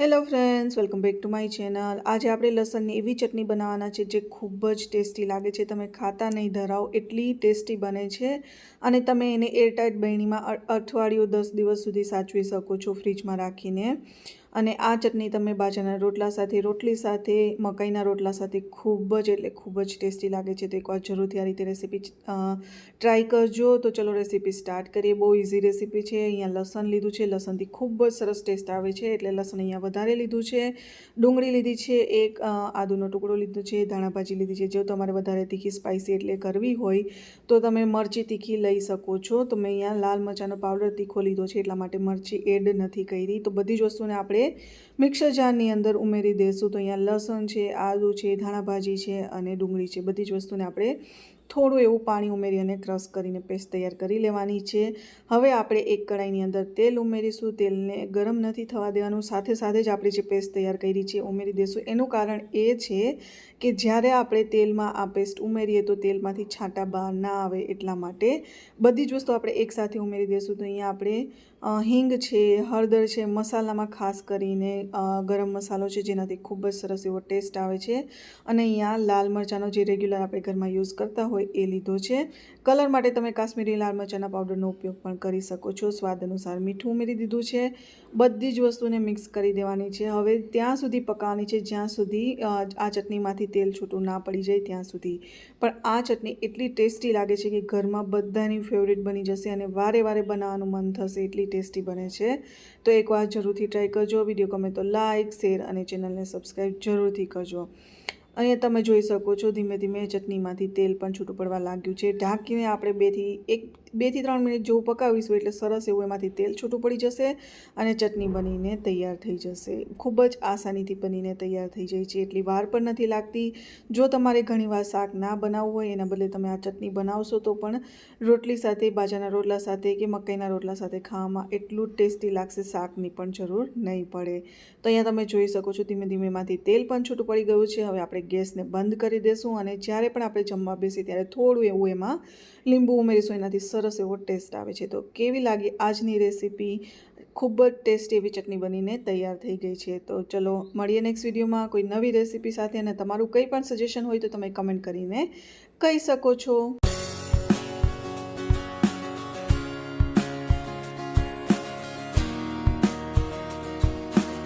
Hello friends, welcome back to my channel. આજે આપણે લસણની એવી ચટણી બનાવવાના છે જે ખૂબ જ ટેસ્ટી લાગે છે. તમે ખાતા નહીં, ધરાવો, એટલી ટેસ્ટી બને છે. અને તમે એને એરટાઇટ બહેણીમાં અઠવાડિયું દસ દિવસ સુધી સાચવી શકો છો ફ્રીજમાં રાખીને. અને આ ચટણી તમે બાજરાના રોટલા સાથે, રોટલી સાથે, મકાઈના રોટલા સાથે ખૂબ જ, એટલે ખૂબ જ ટેસ્ટી લાગે છે. તો એકવાર જરૂરથી આ રીતે રેસીપી ટ્રાય કરજો. તો ચલો રેસીપી સ્ટાર્ટ કરીએ. બહુ ઇઝી રેસીપી છે. અહીંયા લસણ લીધું છે. લસણથી ખૂબ જ સરસ ટેસ્ટ આવે છે. એટલે લસણ અહીંયા વધારે લીધું છે. ડુંગળી લીધી છે. એક આદુનો ટુકડો લીધો છે. ધાણા ભાજી લીધી છે. જો તમારે વધારે તીખી સ્પાઇસી એટલે કરવી હોય, તો તમે મરચી તીખી લઈ શકો છો. તો મેં અહીંયા લાલ મરચાંનો પાવડર તીખો લીધો છે. એટલા માટે મરચી એડ નથી કરી. તો બધી જ વસ્તુને આપણે મિક્સર જારની અંદર ઉમેરી દઈશું તો અહીંયા લસણ છે, આદું છે, ધાણાભાજી છે અને ડુંગળી છે. બધી જ વસ્તુને આપણે થોડું એવું પાણી ઉમેરી અને ક્રશ કરીને પેસ્ટ તૈયાર કરી લેવાની છે. હવે આપણે એક કડાઈની અંદર તેલ ઉમેરીશું. તેલને ગરમ નથી થવા દેવાનું. સાથે સાથે જ આપણે જે પેસ્ટ તૈયાર કરી છે ઉમેરી દઈશું એનું કારણ એ છે કે જ્યારે આપણે તેલમાં આ પેસ્ટ ઉમેરીએ તો તેલમાંથી છાંટા બહાર ના આવે એટલા માટે બધી જ વસ્તુ આપણે એકસાથે ઉમેરી દઈશું તો અહીંયા આપણે હિંગ છે, હળદર છે, મસાલામાં ખાસ કરીને ગરમ મસાલો છે જેનાથી ખૂબ જ સરસ એવો ટેસ્ટ આવે છે. અને અહીંયા લાલ મરચાંનો જે રેગ્યુલર આપણે ઘરમાં યુઝ કરતા હોય એ લીધો છે. કલર માટે તમે કાશ્મીરી લાલ મરચાંના પાવડરનો ઉપયોગ પણ કરી શકો છો. સ્વાદ અનુસાર મીઠું ઉમેરી દીધું છે. બધી જ વસ્તુને મિક્સ કરી દેવાની છે. હવે ત્યાં સુધી પકાવવાની છે. જ્યાં સુધી આ ચટણીમાંથી તેલ છૂટું ના પડી જાય ત્યાં સુધી. પણ આ ચટણી એટલી ટેસ્ટી લાગે છે કે ઘરમાં બધાની ફેવરેટ બની જશે અને વારે વારે બનાવવાનું મન થશે એટલી ટેસ્ટી બને છે. તો એકવાર જરૂરથી ટ્રાય કરજો. વીડિયો ગમે તો લાઇક શેર અને ચેનલને સબસ્ક્રાઈબ જરૂરથી કરજો. અહીંયા તમે જોઈ શકો છો ધીમે ધીમે ચટણીમાંથી તેલ પણ છૂટું પડવા લાગ્યું છે. ઢાંકીને આપણે બેથી એક બેથી ત્રણ મિનિટ જેવું પકાવીશું એટલે સરસ એવું એમાંથી તેલ છૂટું પડી જશે અને ચટણી બનીને તૈયાર થઈ જશે. ખૂબ જ આસાનીથી બનીને તૈયાર થઈ જાય છે. એટલી વાર પણ નથી લાગતી. જો તમારે ઘણીવાર શાક ના બનાવવું હોય, એના બદલે તમે આ ચટણી બનાવશો તો પણ રોટલી સાથે, બાજરાના રોટલા સાથે કે મકાઈના રોટલા સાથે ખાવામાં એટલું ટેસ્ટી લાગશે. શાકની પણ જરૂર નહીં પડે. તો અહીંયા તમે જોઈ શકો છો, ધીમે ધીમે એમાંથી તેલ પણ છૂટું પડી ગયું છે. હવે આપણે ગેસને બંધ કરી દઈશું અને જ્યારે પણ આપણે જમવા બેસીએ ત્યારે થોડું એવું એમાં લીંબુ ઉમેરીશું. એનાથી સરસ એવો ટેસ્ટ આવે છે. તો કેવી લાગી આજની રેસીપી? ખૂબ જ ટેસ્ટી એવી ચટણી બનીને તૈયાર થઈ ગઈ છે. તો ચલો, મળીએ નેક્સ્ટ વિડીયોમાં કોઈ નવી રેસીપી સાથે. અને તમારું કંઈ પણ સજેશન હોય તો તમે કમેન્ટ કરીને કહી શકો છો.